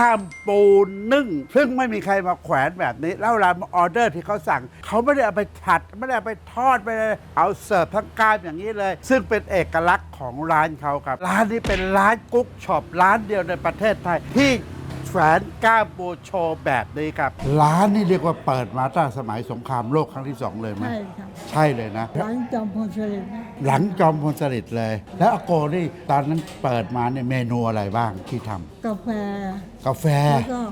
ก้ามปูนึ่ง ซึ่งไม่มีใครมาแขวนแบบนี้ แล้วเวลาออเดอร์ที่เขาสั่ง เขาไม่ได้เอาไปผัด ไม่ได้เอาไปทอดไปเลยเอาเสิร์ฟทั้งก้ามอย่างนี้เลย ซึ่งเป็นเอกลักษณ์ของร้านเขาครับ ร้านนี้เป็นร้านกุ๊กช็อปร้านเดียวในประเทศไทยที่แขวนก้ามปูโชว์แบบนี้ครับ ร้านนี่เรียกว่าเปิดมาตั้งสมัยสงครามโลกครั้งที่สองเลยไหมใช่ครับ ใช่เลยนะหลังจอมพลสฤษดิ์นะ หลังจอมพลสฤษดิ์เลย แล้วอาโกนี่ตอนนั้นเปิดมาเนี่ยเมนูอะไรบ้างที่ทำกาแฟกาแฟ แล้วก็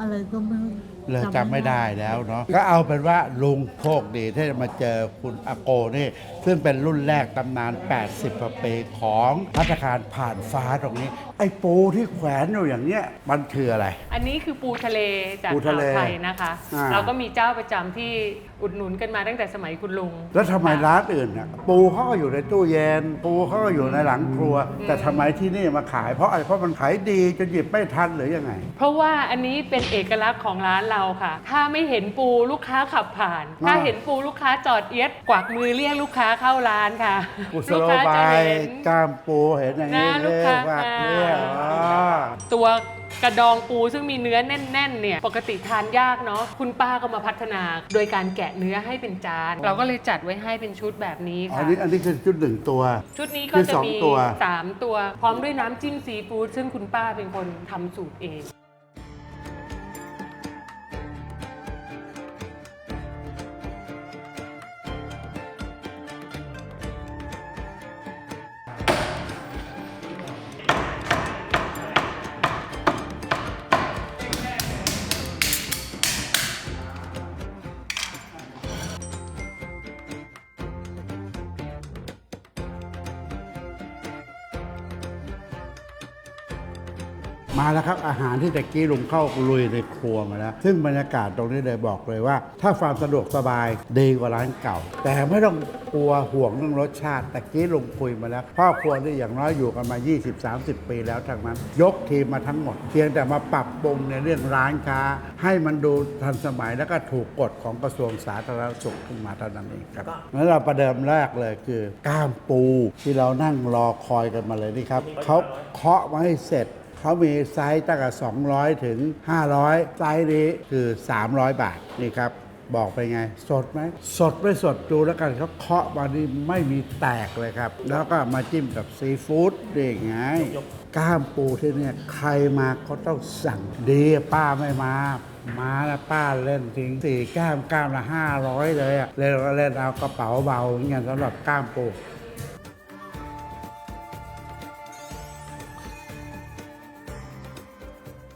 อะไรก็ไม่รู้ เลยจำไม่ได้แล้วเนาะก็เอาเป็นว่าลุงโชคดีที่ได้มาเจอคุณอาโกนี่ ซึ่งเป็นรุ่นแรกตำนาน 80กว่าปีของพัฒคารผ่านฟ้าตรงนี้ ไอ้ปูที่แขวนอยู่อย่างเนี้ยมันคืออะไร อันนี้คือปูทะเลจากปูอ่าทะเลวไทยนะคะ อ่า เราก็มีเจ้าประจำที่อุดหนุนกันมาตั้งแต่สมัยคุณลุง แล้วทำไมร้านอื่นน่ะปูเขาก็อยู่ในตู้เย็น ปูเขาก็อยู่ในหลังครัว แต่ทำไมที่นี่มาขายเพราะอะไรเพราะมันขายดีจนหยิบไม่ทันหรือยังไง เพราะว่าอันนี้เป็นเอกลักษณ์ของร้านเราค่ะ ถ้าไม่เห็นปูลูกค้าขับผ่านอ่าถ้าเห็นปูลูกค้าจอดเอียดกวักมือเรียกลูกค้าเข้าร้านค่ะกุศลูโลกค้าบาจะยเห็น กล้ามปูเห็นอย่างนี้หน้าลูเรีกยค้ากว่าอ่าเรียกอ๋อตัวกระดองปูซึ่งมีเนื้อแน่นๆเนี่ยปกติทานยากเนาะคุณป้าก็มาพัฒนา โดยการแกะเนื้อให้เป็นจาน เราก็เลยจัดไว้ให้เป็นชุดแบบนี้อัค่ะ นนี้อันนี้คือชุดหนึ่งตัว ชุดนี้คืก็อจะสองมีตัว3ตัว พร้อมด้วยน้ำจิ้มซีฟู้ดซึ่งคุณป้าเป็นคนทำสูตรเอง มาแล้วครับอาหารที่ตะกี้ลุงเข้าลุยในครัวมาแล้ว ซึ่งบรรยากาศตรงนี้เลยบอกเลยว่า ถ้าความสะดวกสบายดีกว่าร้านเก่า แต่ไม่ต้องกลัวห่วงเรื่องรสชาติตะกี้ลุงคุยมาแล้วพ่อครัวนี่อย่างน้อยอยู่กันมา 20-30 ปีแล้วทางนั้น ยกทีมมาทั้งหมด เพียงแต่มาปรับปรุงในเรื่องร้านค้า ให้มันดูทันสมัยแล้วก็ถูกกฎของกระทรวงสาธารณสุขขึ้นมาเท่านั้นเองครับงั้นเราประเดิมแรกเลยคือก้ามปูที่เรานั่งรอคอยกันมาเลยนี่ครับเขาเคาะมาให้เสร็จ เขามีไซส์ตั้งแต่200 ถึง 500 ไซส์นี้คือ 300 บาทนี่ครับ บอกไปไง สดไหม สดไม่สดดูแล้วกันเขาเคาะมานี่ไม่มีแตกเลยครับ แล้วก็มาจิ้มกับซีฟู้ดนี่ไงก้ามปูที่เนี่ยใครมาก็ต้องสั่งดีป้าไม่มา มาแล้วป้าเล่นทิ้งสี่แก้มก้ามละห้าร้อยเลยอะเล่นก็เล่นเอากระเป๋าเบาอย่างเงี้ยสำหรับก้ามปู